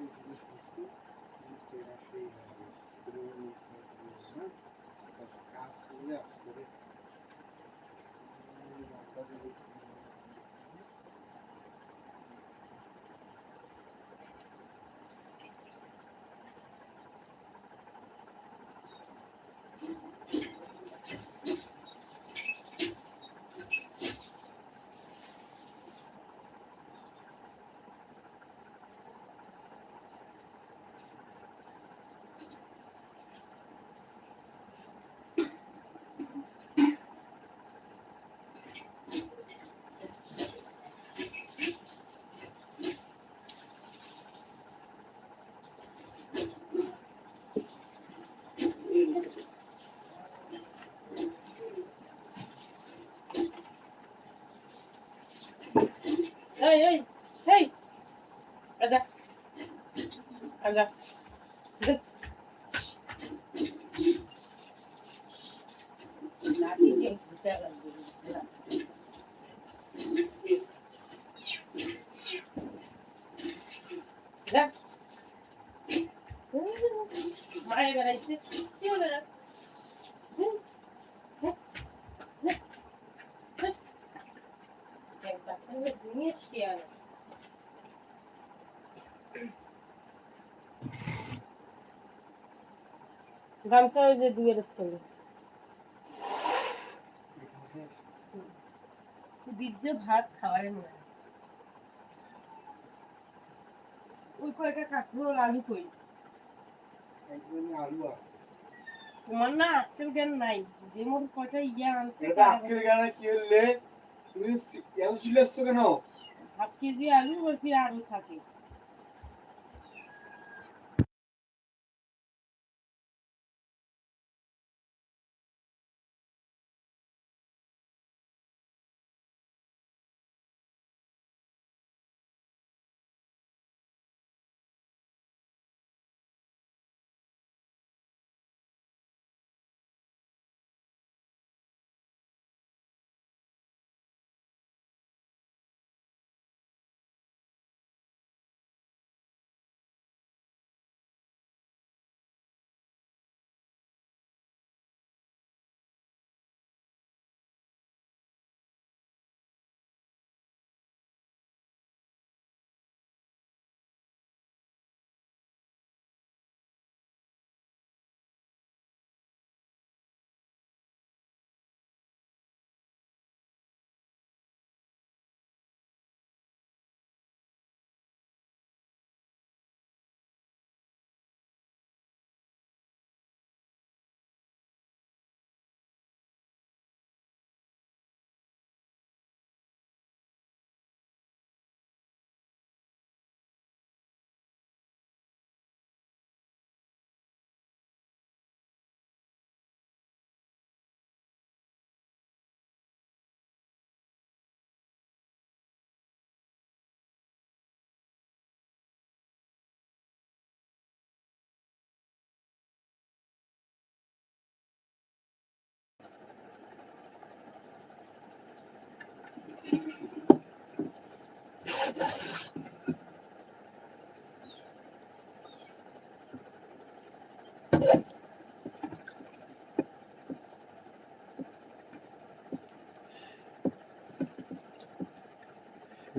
সেই জিনিসপত্র এই এই এই আজা আজা মায়ে বেড়াইছে কি হলো গামছা ওই যে দুয়ের তোলে বীর্য ভাত খাওয়ার মনে ওই কয়টা কাকুর আলু কই? আলু আছে। তোমার না আক্কেল জ্ঞান নাই। যে মোট কয়টা ইয়া আনছে গানে কি হলে এত চলে আসছো কেন? হাফ কেজি আলু বলছি আলু থাকে।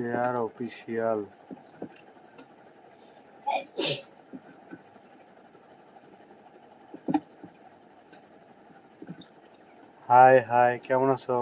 শেয়ার অফিসিয়াল হাই হাই কেমন আছো?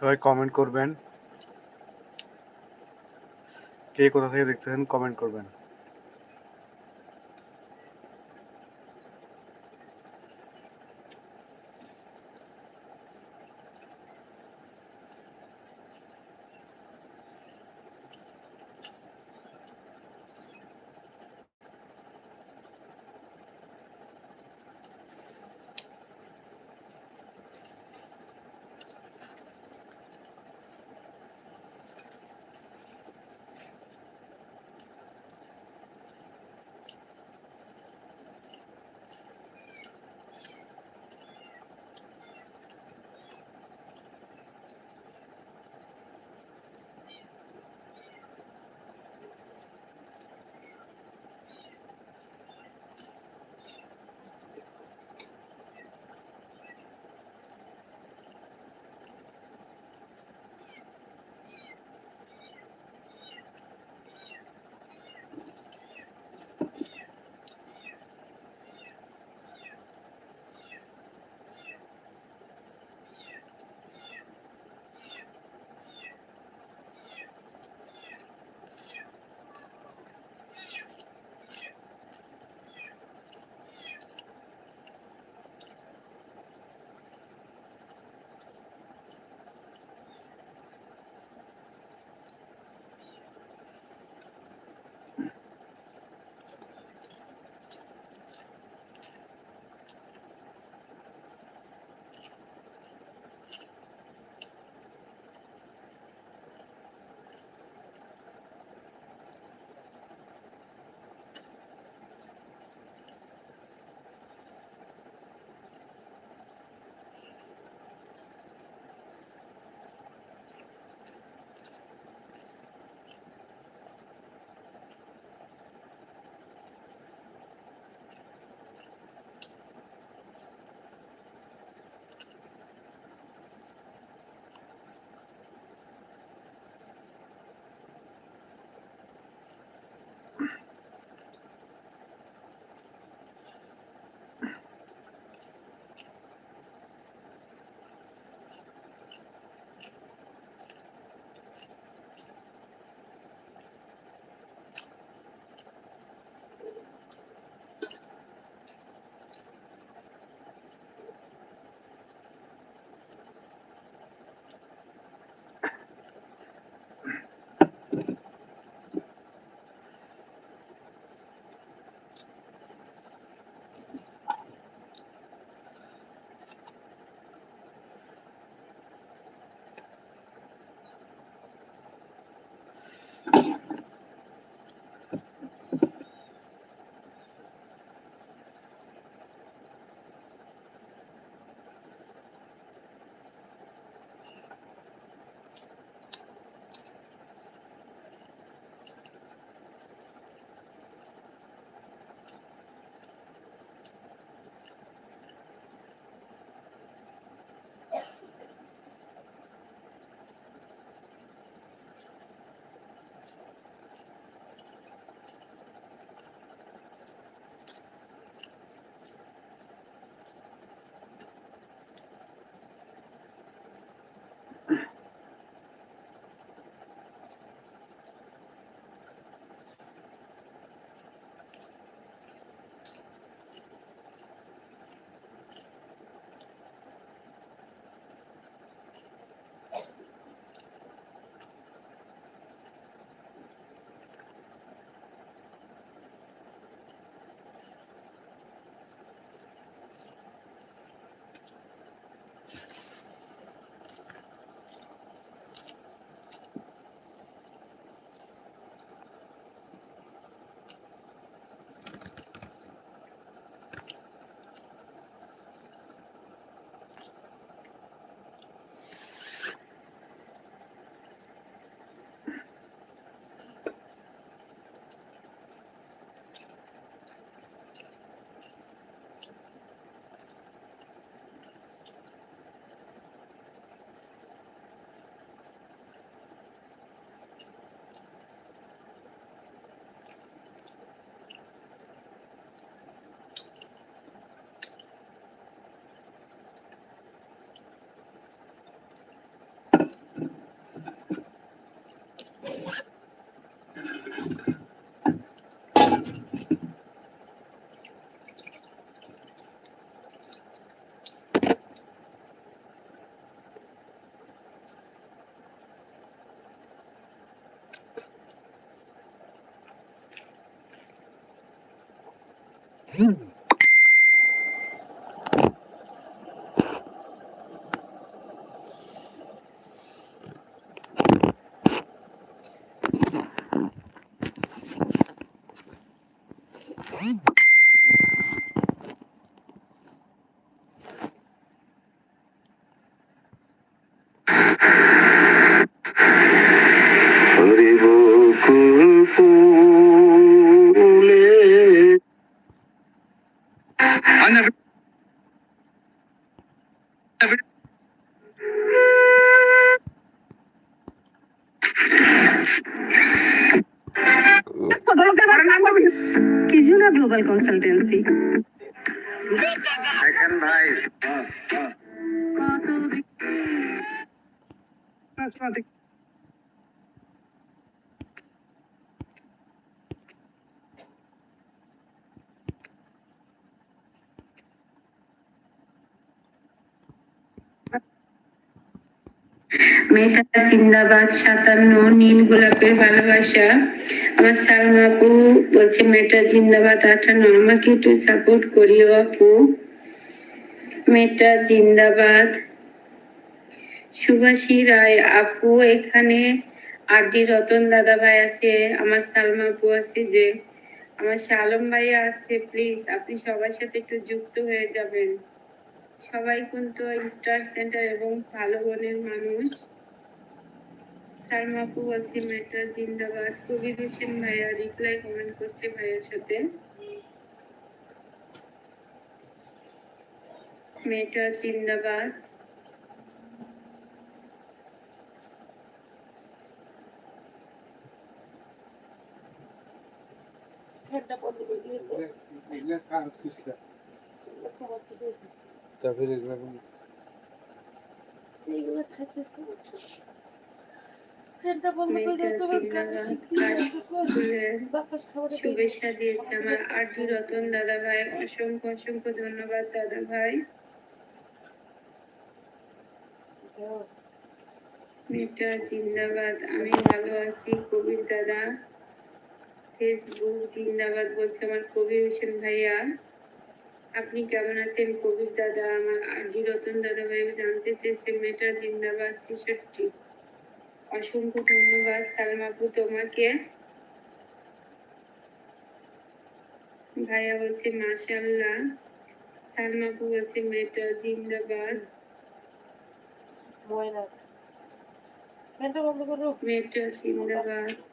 সবাই কমেন্ট করবেন। কে কোথা থেকে দেখতেছেন কমেন্ট করবেন। 嗯 মেয়েটা জিন্দাবাদ সাতান্ন নীল গোলাপের ভালোবাসা। আমার সালমা আপু বলছে মেয়েটা জিন্দাবাদ আটান্ন আমাকে একটু সাপোর্ট করিও আপু। মেয়েটা জিন্দাবাদ। সুভাষী রায়, আপু এখানে, আরডি রতন দাদা ভাই আছে, আমার সালমা আপু আছে যে, আমার শালম ভাইয়া আছে প্লিজ আপনি সবার সাথে একটু যুক্ত হয়ে যাবেন। সবাই কিন্তু স্টার সেন্টার এবং ভালো মনের মানুষ। সালমা আপু বলছে মেয়েটা জিন্দাবাদ। কবির হোসেন ভাইয়া রিপ্লাই কমেন্ট করছে ভাইয়ের সাথে। মেয়েটা জিন্দাবাদ। বন্ধ করে দিয়ে এগুলা কার। তারপরে এগুলো খাইতেছে। শুভেচ্ছা দিয়েছে আমার আরডি রতন দাদা ভাই অসংখ্য অসংখ্য ধন্যবাদ দাদা ভাই। জিন্দাবাদ আমি ভালো আছি কবির দাদা ফেসবুক জিন্দাবাদ বলছে আমার কবির হোসেন ভাইয়া আপনি কেমন আছেন? কবির দাদা আমার আরডি রতন দাদা ভাই জানতে চেয়েছে মেয়েটা জিন্দাবাদ ছেষট্টি। অসংখ্য ধন্যবাদ। সালমাপু তোমাকে? ভাইয়া বলছে মাশাল্লাহ সালমাপু বলছে মেয়েটা জিন্দাবাদ। মেয়েটা জিন্দাবাদ।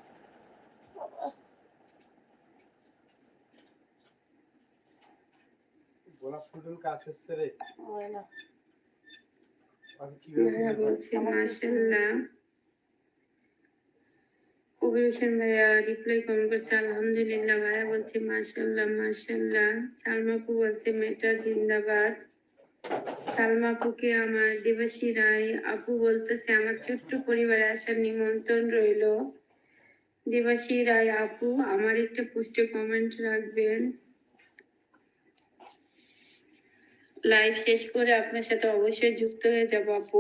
গোলাপ কাজ এসছে রে। ময়না। আমি কি ভাইয়া বলছে মাশাল্লাহ কবির হোসেন ভাইয়া রিপ্লাই কমেন্ট করছে আলহামদুলিল্লাহ ভাইয়া বলছে মাশাল্লাহ মাশাল্লাহ সালমাপু বলছে মেটা জিন্দাবাদ। সালমাপুকে আমার দেবাশী রায় আপু বলতেছে আমার ছোট্ট পরিবারে আসার নিমন্ত্রণ রইল। দেবাশী রায় আপু আমার একটা পোস্টে কমেন্ট রাখবেন। লাইভ শেষ করে আপনার সাথে অবশ্যই যুক্ত হয়ে যাব, আপু।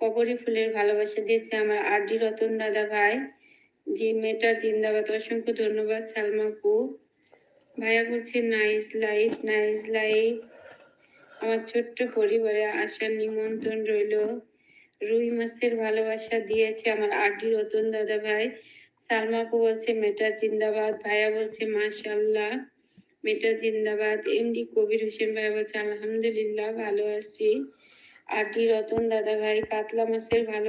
কবরী ফুলের ভালোবাসা দিয়েছে আমার আরডি রতন দাদা ভাই, জি মেটা জিন্দাবাদ, অসংখ্য ধন্যবাদ, সালমা আপু। ভাইয়া বলছে নাইস লাইফ নাইস লাইফ আমার ছোট্ট পরিবারে আসার নিমন্ত্রণ রইল। রুই মাছের ভালোবাসা দিয়েছে আমার আর আরডি রতন দাদা ভাই। সালমা আপু বলছে, মেটা জিন্দাবাদ। ভাইয়া বলছে মাশাল্লাহ মেটা জিন্দাবাদ এমডি কবির হোসেন ভাই বলছে, আলহামদুলিল্লাহ, ভালো আছি। আর ডি রতন দাদা ভাই কাতলা মাছের ভালো